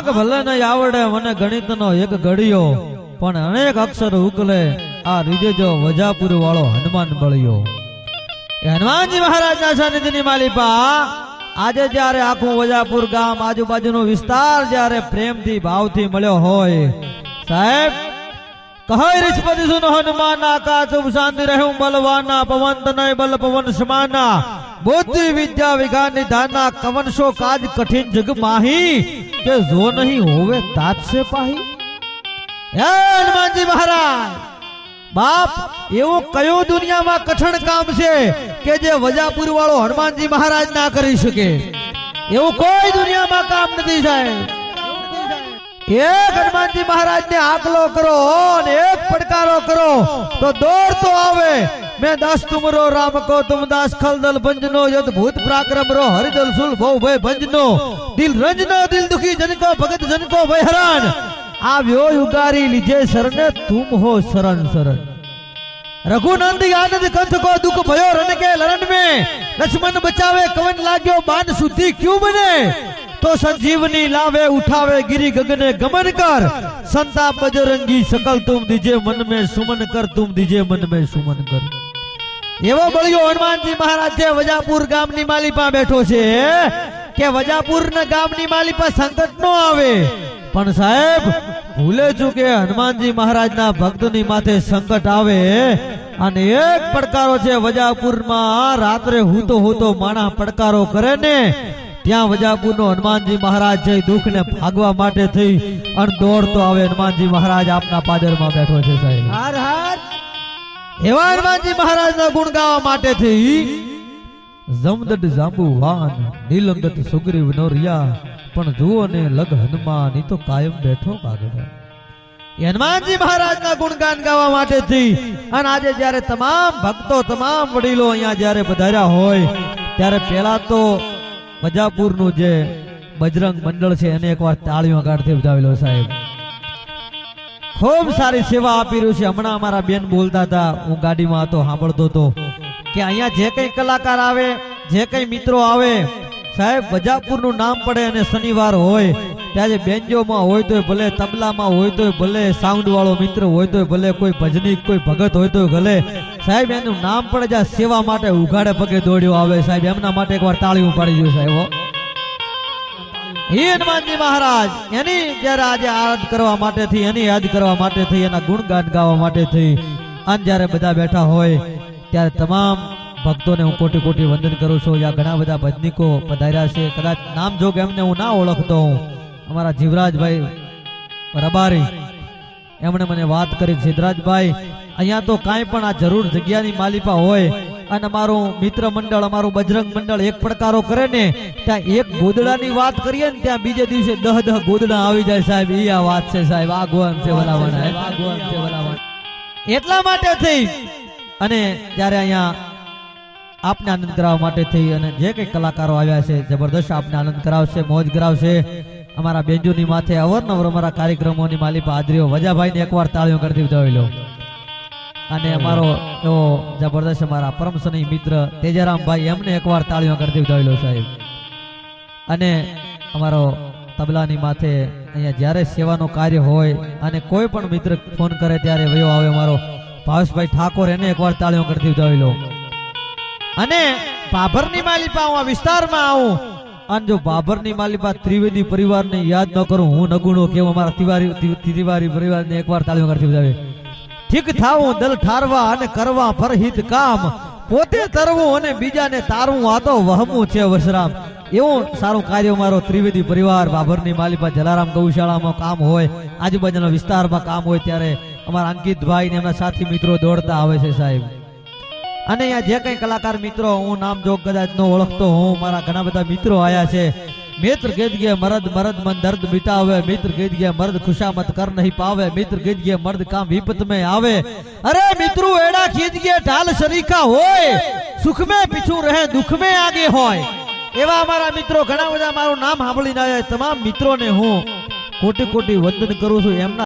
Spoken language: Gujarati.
આંક ભલે નહીં આવડે, મને ગણિતનો એક ઘડિયો પણ અનેક અક્ષર ઉકલે, આ રીજેજો વજાપુર વાળો હનુમાન બળ્યો. હનુમાનજી મહારાજના સાનિધ્યની માલિપા, આજે જ્યારે આખું વજાપુર ગામ આજુબાજુનો વિસ્તાર જ્યારે પ્રેમથી, ભાવથી મળ્યો હોય, સાહેબ, કહે સુન હનુમાન, આકાશ શાંતિ બલવાના, પવન તનય બલ, પવન બુદ્ધિ વિદ્યા વિજ્ઞાન નિધાના કવન કાજ કઠિન જગ માહી. કે જો નહીં હોવે તાત છે પાહી? હનુમાનજી મહારાજ, બાપ એવું કયું દુનિયામાં કઠણ કામ છે કે જે વજાપુર વાળો હનુમાનજી મહારાજ ના કરી શકે? એવું કોઈ દુનિયામાં કામ નથી સાહેબ. એક હનુમાનજી મહારાજ ને આકલો કરો અને એક પડકારો કરો, તો દોડ તો આવે મેં દાસ તુમરો રામ કો તુમ દાસ ખલદલ ભંજનો યદ ભૂત પરાક્રમ રો હરિદલ સુલ ભવ ભય ભંજનો દિલ રંજનો દિલ દુખી જનકો ભગત જનકો ભય હરાન આવ્યો યુગારી લીજે શરણે તુમ હો શરણ શરણ રઘુનંદ આનંદ કંથ કો દુઃખ ભયો રન કે લરણ में લક્ષ્મણ બચાવે કવન લાગ્યો બાન શુદ્ધિ ક્યું બને તો સંજીવની લાવે ઉઠાવે ગિરી ગગને ગમન કર સંતાપ બજરંગી सकल तुम दीजे मन में सुमन कर तुम दीजे मन में सुमन कर એવો બળ્યો હનુમાનજી મહારાજ છે વજાપુર ગામની માલિપા બેઠો છે, કે વજાપુર ગામની માલિપા સંકટ નો આવે. પણ સાહેબ, ભૂલે ચૂકે હનુમાનજી મહારાજના ભક્તની માથે સંકટ આવે અને એક પડકારો છે વજાપુરમાં રાત્રે હૂતો હૂતો માણા પડકારો કરે ને, ત્યાં વજાપુરનો હનુમાનજી મહારાજ જઈ દુઃખને ભાગવા માટે થઈ અને દોડતો આવે હનુમાનજી મહારાજ આપના પાદરમાં બેઠો છે સાહેબ. હાર. એવા હનુમાનજી મહારાજના ગુણ ગાવા માટે થી જમદડ જાંબુ વાન નીલંગત સુગ્રીવ નો રિયા પણ જુઓ ને લગ હનુમાન ઈ તો કાયમ બેઠો કાગળ. એ હનુમાનજી મહારાજના ગુણગાન ગાવા માટે થઈ અને આજે જ્યારે તમામ ભક્તો, તમામ વડીલો અહીંયા જ્યારે પધાર્યા હોય, ત્યારે પેલા તો વજાપુરનું જે બજરંગ મંડળ છે એને એકવાર તાળીઓ ગાઢથી બજાવેલો સાહેબ. ખૂબ સારી સેવા આપી રહ્યું છે. હમણાં અમારા બેન બોલતા હતા, હું ગાડીમાં હતો, સાંભળતો હતો, કે અહીંયા જે કઈ કલાકાર આવે, જે કઈ મિત્રો આવે, સાહેબ વજાપુરનું નામ પડે અને શનિવાર હોય ત્યારે બેન્જોમાં હોય તોય ભલે, તબલામાં હોય તોય ભલે સાઉન્ડ વાળો મિત્ર હોય તોય ભલે, કોઈ ભજનીક, કોઈ ભગત હોય તોય ભલે, સાહેબ, એનું નામ પડે જ્યાં સેવા માટે ઉઘાડે પગે દોડ્યો આવે, સાહેબ, એમના માટે એકવાર તાળીઓ પાડી ગયું સાહેબ હનુમાનજી મહારાજ, એની જ્યારે આજે યાદ કરવા માટે થઈ, એની યાદ કરવા માટે થઈ, એના ગુણગાન ગાવા માટે થઈ, અને જ્યારે બધા બેઠા હોય, ત્યારે તમામ ભક્તોને હું કોટી કોટી વંદન કરું છું. યા ઘણા બધા ભજનિકો પધાર્યા છે. કદાચ નામ જોગ એમને હું ના ઓળખતો હું. અમારા જીવરાજભાઈ રબારી, એમણે મને વાત કરી સિદ્ધરાજભાઈ અહીંયા તો કાંઈ પણ આ જરૂર જગ્યાની માલિપા હોય અને અમારું મિત્ર મંડળ, અમારું બજરંગ મંડળ એક પડકારો કરે ને, ત્યાં એક ગોદડાની વાત કરીએ ને, ત્યાં બીજે દિવસે દહ દહ ગોદડા આવી જાય સાહેબ. એ આ વાત છે સાહેબ. આ ગોમ છે ભલામણ એટલા માટે થઈ. અને ત્યારે અહીંયા આપને આનંદ કરાવવા માટે થઈ અને જે કઈ કલાકારો આવ્યા છે, જબરદસ્ત આપને આનંદ કરાવશે, મોજ કરાવશે. અમારા બેંજુની માથે અવરનવર અમારા કાર્યક્રમોની માલિપા હાજરીઓ. વજાભાઈને એકવાર તાળીઓ કરતી બતાવી લો. અને અમારો એવો જબરદસ્ત અમારા પરમ સ્નેહી મિત્ર તેજારામભાઈ એમને એકવાર તાળીઓ બતાવી લો સાહેબ. અને અમારો તબલાની માથે અહીંયા જ્યારે સેવાનું કાર્ય હોય અને કોઈ પણ મિત્ર ફોન કરે ત્યારે વયો આવે અમારો ભાવેશભાઈ ઠાકોર, એને એકવાર તાળીઓ બતાવી લો. અને બાભરની માલિપા હું આ વિસ્તારમાં આવું. અને જો બાબરની માલિપા ત્રિવેદી પરિવારને યાદ ન કરું, હું નગુણો કેવું અમારા તિવારી તિવારી પરિવારને એકવાર તાળીઓ કરતી બતાવે ઠીક થાવું, દલ ઠારવા અને કરવા પરહિત કામ. પોતે તરવું અને બીજાને તારવું, આ તો વહમું છે વશરામ. એવું સારું કાર્ય મારો ત્રિવેદી પરિવાર, બાભરની માલિપા જલારામ ગૌશાળામાં કામ હોય, આજુબાજુના વિસ્તારમાં કામ હોય, ત્યારે અમારા અંકિતભાઈ ને એમના સાથી મિત્રો દોડતા આવે છે સાહેબ. અને અહીંયા જે કઈ કલાકાર મિત્રો, હું નામ જો કદાચ ન ઓળખતો, હું, મારા ઘણા બધા મિત્રો આવ્યા છે. મિત્ર ગીત ગયા મરદ મરદ, મન દર્દ મિટાવે. મિત્ર ગીત ગયા મર્દ ખુશામત કર નહીં પાવે. મિત્ર ગીત ગયા મર્દ કામ વિપત મે આવે. અરે મિત્રો, એડા ખીજ ગયા ઢાલ શરીકા હોય. સુખ મે પીછું રહે દુખ મે આગે હોય. એવા અમારા મિત્રો, ઘણા બધા મારું નામ સાંભળીને આવ્યા તમામ મિત્રોને હું કોટી કોટી વંદન કરું છું. એમના